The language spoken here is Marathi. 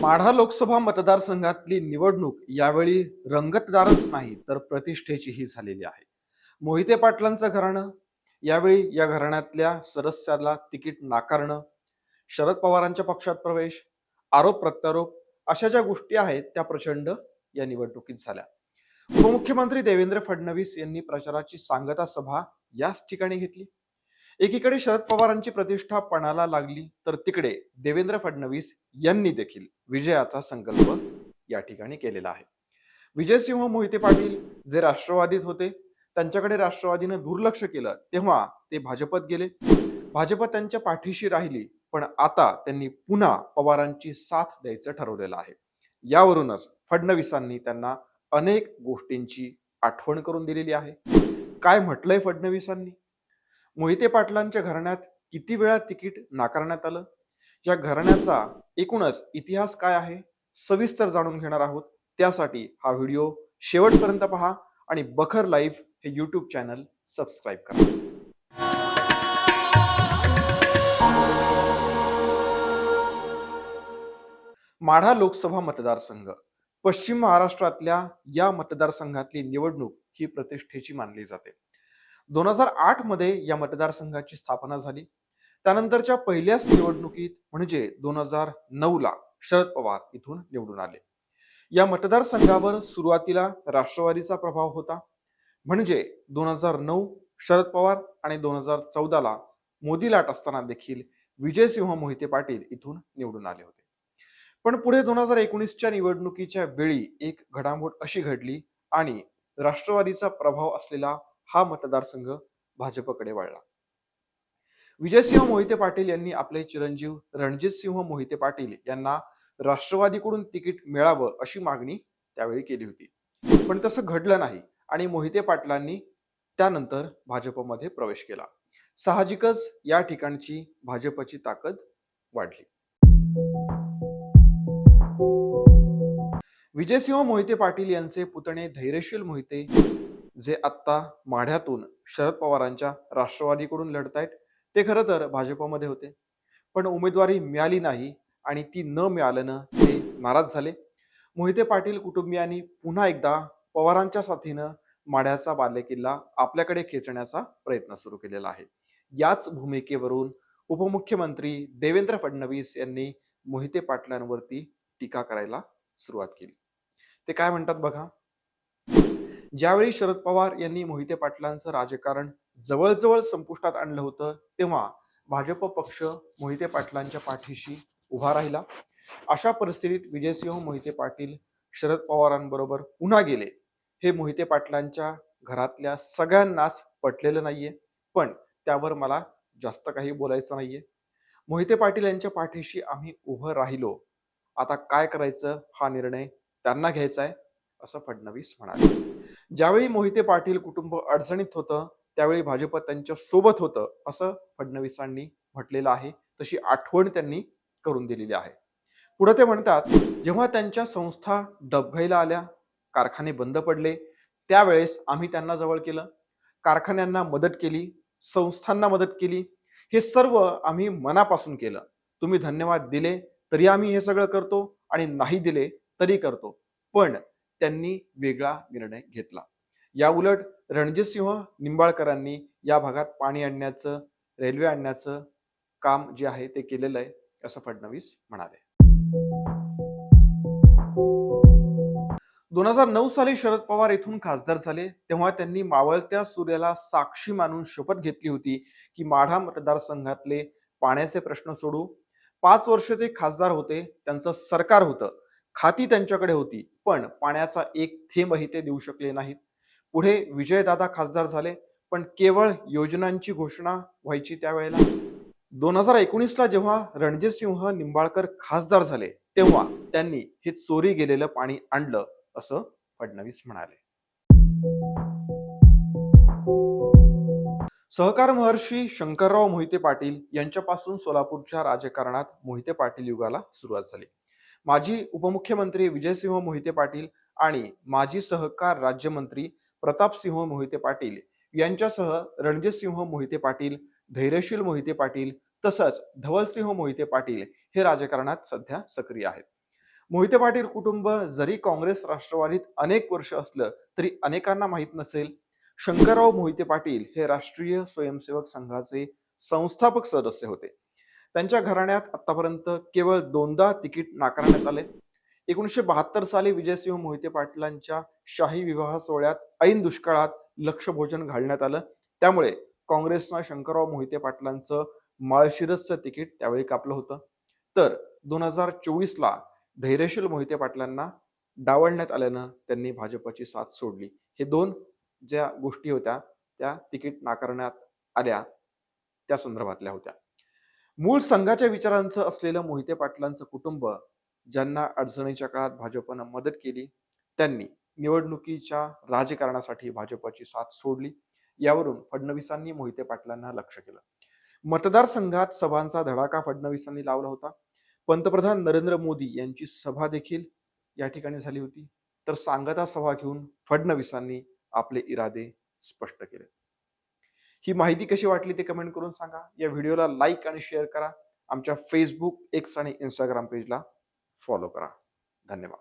माढा लोकसभा मतदारसंघातली निवडणूक यावेळी रंगतदारच नाही तर प्रतिष्ठेचीही झालेली आहे. मोहिते पाटलांचं घराणं यावेळी या घराण्यातल्या सदस्याला तिकीट नाकारणं शरद पवारांच्या पक्षात प्रवेश आरोप प्रत्यारोप अशा ज्या गोष्टी आहेत त्या प्रचंड या निवडणुकीत झाल्या. उपमुख्यमंत्री देवेंद्र फडणवीस यांनी प्रचाराची सांगता सभा याच ठिकाणी घेतली. एकीकडे शरद पवारांची प्रतिष्ठा पणाला लागली तर तिकडे देवेंद्र फडणवीस यांनी देखील विजयाचा संकल्प या ठिकाणी केलेला आहे. विजयसिंह मोहिते पाटील जे राष्ट्रवादीत होते त्यांच्याकडे राष्ट्रवादीनं दुर्लक्ष केलं तेव्हा ते भाजपत गेले. भाजप त्यांच्या पाठीशी राहिली पण आता त्यांनी पुन्हा पवारांची साथ द्यायचं ठरवलेलं आहे. यावरूनच फडणवीसांनी त्यांना अनेक गोष्टींची आठवण करून दिलेली आहे. काय म्हटलंय फडणवीसांनी? मोहिते पाटलांच्या घराण्यात किती वेळा तिकीट नाकारण्यात आलं? या घराण्याचा एकूणच इतिहास काय आहे? सविस्तर जाणून घेणार आहोत. त्यासाठी हा व्हिडिओ शेवटपर्यंत पहा आणि बखर लाईव्ह हे यूट्यूब चॅनल सबस्क्राईब करा. माढा लोकसभा मतदारसंघ. पश्चिम महाराष्ट्रातल्या या मतदारसंघातली निवडणूक ही प्रतिष्ठेची मानली जाते. दोन हजार आठमध्ये या मतदारसंघाची स्थापना झाली. त्यानंतरच्या पहिल्याच निवडणुकीत म्हणजे दोन हजार नऊ ला शरद पवार इथून निवडून आले. या मतदारसंघावर सुरुवातीला राष्ट्रवादीचा प्रभाव होता. म्हणजे दोन हजार नऊ शरद पवार आणि दोन हजार चौदाला मोदी लाट असताना देखील विजयसिंह मोहिते पाटील इथून निवडून आले होते. पण पुढे दोन हजार एकोणीसच्या निवडणुकीच्या वेळी एक घडामोड अशी घडली आणि राष्ट्रवादीचा प्रभाव असलेला हा मतदारसंघ भाजपकडे वळला. विजयसिंह मोहिते पाटील यांनी आपले चिरंजीव रणजितसिंह मोहिते पाटील यांना राष्ट्रवादीकडून तिकीट मिळावं अशी मागणी त्यावेळी केली होती. पण तसं घडलं नाही आणि मोहिते पाटलांनी त्यानंतर भाजपमध्ये प्रवेश केला. साहजिकच या ठिकाणची भाजपची ताकद वाढली. विजयसिंह मोहिते पाटील यांचे पुतणे धैर्यशील मोहिते जे आत्ता माढ्यातून शरद पवारांच्या राष्ट्रवादीकडून लढत आहेत ते खरं तर भाजपमध्ये होते. पण उमेदवारी मिळाली नाही आणि ती न मिळाल्यानं ते नाराज झाले. मोहिते पाटील कुटुंबियांनी पुन्हा एकदा पवारांच्या साथीनं माढ्याचा बालेकिल्ला आपल्याकडे खेचण्याचा प्रयत्न सुरू केलेला आहे. याच भूमिकेवरून उपमुख्यमंत्री देवेंद्र फडणवीस यांनी मोहिते पाटलांवरती टीका करायला सुरुवात केली. ते काय म्हणतात बघा? ज्यावेळी शरद पवार यांनी मोहिते पाटलांचं राजकारण जवळजवळ संपुष्टात आणलं होतं तेव्हा भाजप पक्ष मोहिते पाटलांच्या पाठीशी उभा राहिला. अशा परिस्थितीत विजयसिंह मोहिते पाटील शरद पवारांबरोबर पुन्हा गेले. हे मोहिते पाटलांच्या घरातल्या सगळ्यांनाच पटलेलं नाहीये पण त्यावर मला जास्त काही बोलायचं नाहीये. मोहिते पाटील यांच्या पाठीशी आम्ही उभं राहिलो. आता काय करायचं हा निर्णय त्यांना घ्यायचा आहे असं फडणवीस म्हणाले. ज्यावेळी मोहिते पाटील कुटुंब अडचणीत होतं त्यावेळी भाजप त्यांच्यासोबत होतं असं फडणवीसांनी म्हटलेलं आहे. तशी आठवण त्यांनी करून दिलेली आहे. पुढे ते म्हणतात जेव्हा त्यांच्या संस्था डबघाईला आल्या कारखाने बंद पडले त्यावेळेस आम्ही त्यांना जवळ केलं. कारखान्यांना मदत केली संस्थांना मदत केली. हे सर्व आम्ही मनापासून केलं. तुम्ही धन्यवाद दिले तरी आम्ही हे सगळं करतो आणि नाही दिले तरी करतो. पण त्यांनी वेगळा निर्णय घेतला. या उलट रणजितसिंह निंबाळकरांनी या भागात पाणी आणण्याचं रेल्वे आणण्याचं काम जे आहे ते केलेलं आहे असं फडणवीस म्हणाले. दोन हजार नऊ साली शरद पवार येथून खासदार झाले तेव्हा त्यांनी मावळत्या सूर्याला साक्षी मानून शपथ घेतली होती की माढा मतदारसंघातले पाण्याचे प्रश्न सोडू. पाच वर्ष ते खासदार होते त्यांचं सरकार होतं. खाती त्यांच्याकडे होती पण पाण्याचा एक थेंबही ते देऊ शकले नाहीत. पुढे विजयदादा खासदार झाले पण केवळ योजनांची घोषणा व्हायची त्यावेळेला. दोन हजार एकोणीसला जेव्हा रणजितसिंह निंबाळकर खासदार झाले तेव्हा त्यांनी हे चोरी गेलेलं पाणी आणलं असं फडणवीस म्हणाले. सहकार महर्षी शंकरराव मोहिते पाटील यांच्यापासून सोलापूरच्या राजकारणात मोहिते पाटील युगाला सुरुवात झाली. माजी उपमुख्यमंत्री विजयसिंह मोहिते पाटील आणि माजी सहकार राज्यमंत्री प्रतापसिंह मोहिते पाटील यांच्यासह रणजितसिंह मोहिते पाटील धैर्यशील मोहिते पाटील तसंच धवलसिंह मोहिते पाटील हे राजकारणात सध्या सक्रिय आहेत. मोहिते पाटील कुटुंब जरी काँग्रेस राष्ट्रवादीत अनेक वर्ष असलं तरी अनेकांना माहीत नसेल शंकरराव मोहिते पाटील हे राष्ट्रीय स्वयंसेवक संघाचे संस्थापक सदस्य होते. त्यांच्या घराण्यात आतापर्यंत केवळ दोनदा तिकीट नाकारण्यात आले. एकोणीसशे बहात्तर साली विजयसिंह मोहिते पाटलांच्या शाही विवाह सोहळ्यात ऐन दुष्काळात लक्ष भोजन घालण्यात आलं. त्यामुळे काँग्रेसनं शंकरराव मोहिते पाटलांचं माळशिरसचं तिकीट त्यावेळी कापलं होतं. तर दोन हजार चोवीसला धैर्यशील मोहिते पाटलांना डावलण्यात आल्यानं त्यांनी भाजपची साथ सोडली. हे दोन ज्या गोष्टी होत्या त्या तिकीट नाकारण्यात आल्या त्या संदर्भातल्या होत्या. मूळ संघाच्या विचारांचं असलेलं मोहिते पाटलांचं कुटुंब ज्यांना अडचणीच्या काळात भाजपनं मदत केली त्यांनी निवडणुकीच्या राजकारणासाठी भाजपची साथ सोडली. यावरून फडणवीसांनी मोहिते पाटलांना लक्ष केलं. मतदारसंघात सभांचा धडाका फडणवीसांनी लावला होता. पंतप्रधान नरेंद्र मोदी यांची सभा देखील या ठिकाणी झाली होती. तर सांगता सभा घेऊन फडणवीसांनी आपले इरादे स्पष्ट केले ही माहिती कशी वाटली ते कमेंट करून सांगा. या व्हिडिओला लाईक आणि शेअर करा. आमच्या फेसबुक एक्स आणि इंस्टाग्राम पेजला फॉलो करा. धन्यवाद.